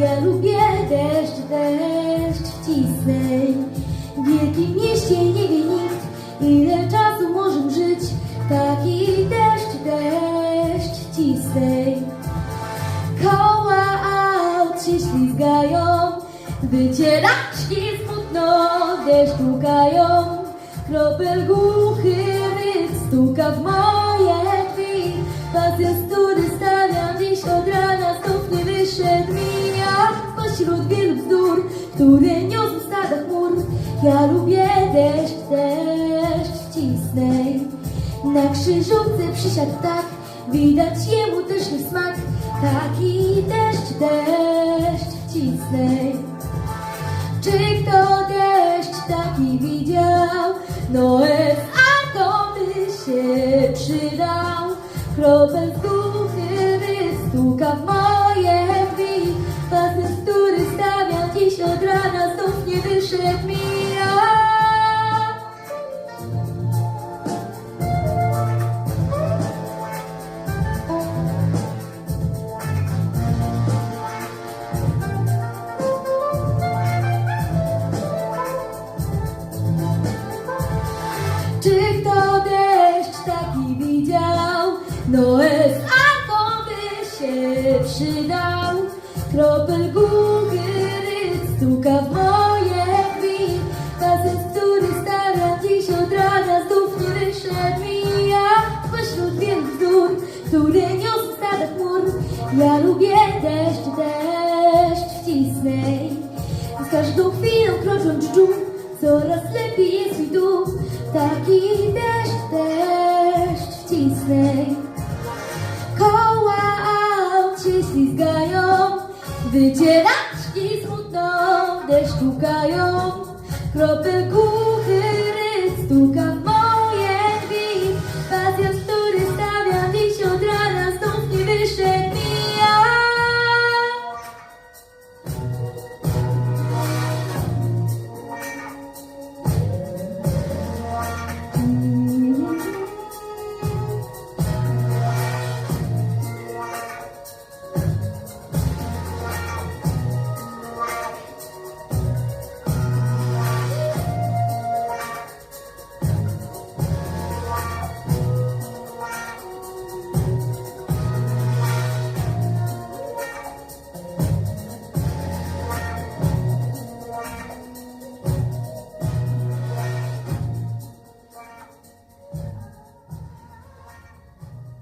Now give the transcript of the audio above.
Ja lubię deszcz, deszcz wcisnej. W wielkim mieście nie wie nikt, ile czasu możemy żyć. Taki deszcz, deszcz wcisnej. Koła aut się ślizgają, wycieraczki smutno deszcz łukają. Kropel głuchy ryk które niosą stada chmur. Ja lubię deszcz, deszcz wcisnej. Na krzyżówce przysiadł tak, widać jemu też nie smak. Taki deszcz, deszcz wcisnej. Czy kto deszcz taki widział? Noe a to by się przydał. Kropel z duchy wystuka w moje od rana, znów nie wyszedł mi ja. Czy kto deszcz taki widział? Noes a by się przydał. Kropel góry stuka w moje drzwi. Pasem, który stawiam dziś od rana, znów nie wyszedł mi ja. Pośród wielu bzdur, które niosą stada chmur. Ja lubię deszcz, deszcz wcisnej. Z każdą chwilą krocząc dżdżu, coraz lepiej jest mi tu. Taki deszcz, deszcz wcisnej. Koła aut się ślizgają, wycieraczki smutno deszcz łukają. Kropel